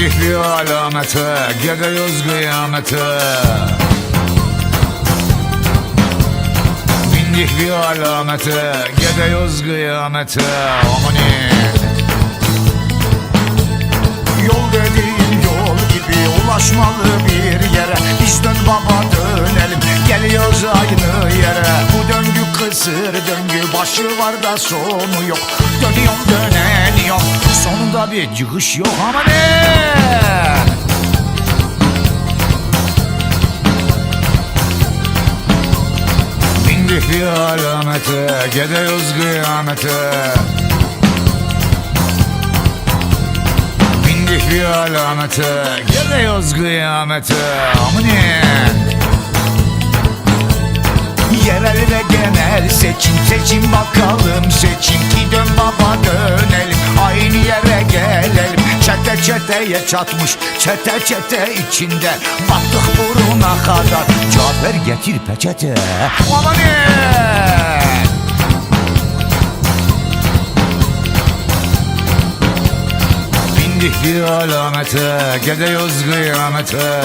Alamete Gidiyoruz kıyamete. Bindik bir alamete Gidiyoruz kıyamete. Amani Yol dediğin yol gibi ulaşmalı bir yere. Biz dön baba dönelim. Geliyoruz aynı yere. Bu döngü kısır döngü başı var da sonu yok. Dönüyorum döneniyorum sonunda bir çıkış yok ama ne? Bindik bir alamete Gidiyoruz kıyamete Bindik bir alamete Gidiyoruz kıyamete Amani çeteye çatmış çete çete içinde battık buruna kadar. Cafer getir peçete. Amanın Bindik bir alamete Gidiyoruz kıyamete.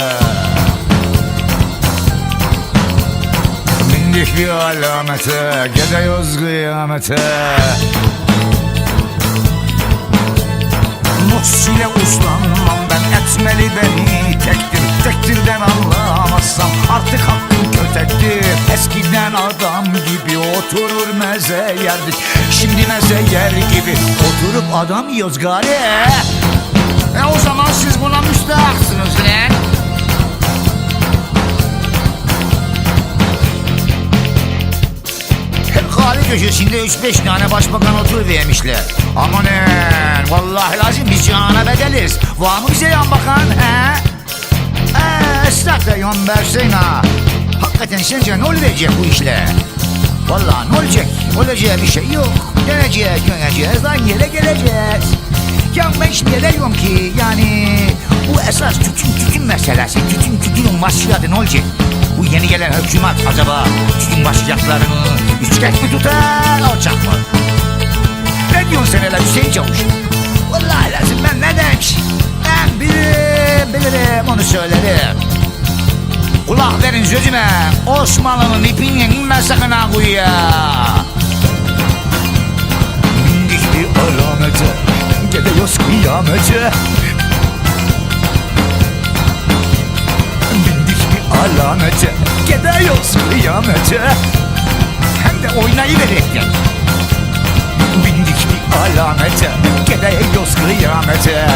Bindik bir alamete Gidiyoruz kıyamete Nus ile uslanmam ben etmeli beni tektir. Tektirden anlamazsam artık hakkım kötektir. Eskiden adam gibi oturur meze yerdik. Şimdi meze yer gibi oturup adam yiyoruz gari. E o zaman siz buna müstahaksınız lan. Köşesinde 3-5 tane başbakan oturuvermişler Amanın vallahi lazım biz cihana bedeliz Var mı bize yan bakan he? Eee da yan versin ha Hakikaten sence ne olacak bu işle? Vallahi ne olacak? Olacağı bir şey yok. Döneceğiz, döneceğiz, aynı yere geleceğiz. Ya ben şimdi diyorum ki yani bu esas tütün tütün meselesi. Tütün tütünün başladı ne olacak? Bu yeni gelen hükümet acaba tütün başlayacaklarını üçgen mi tutar, alçak mı? Ne diyorsun sen hele Hüseyin Çavuş? Vallahi lazım ben ne demek? Ben bilirim, bilirim onu söylerim. Kulak verin sözüme Osmanlı'nın ipini inme sakın ha kuyuya bir alamete Gidiyoruz kıyamete Bindik bir alamete Gidiyoruz kıyamete Oynayıverekten Bindik bir alamete Gidiyoruz kıyamete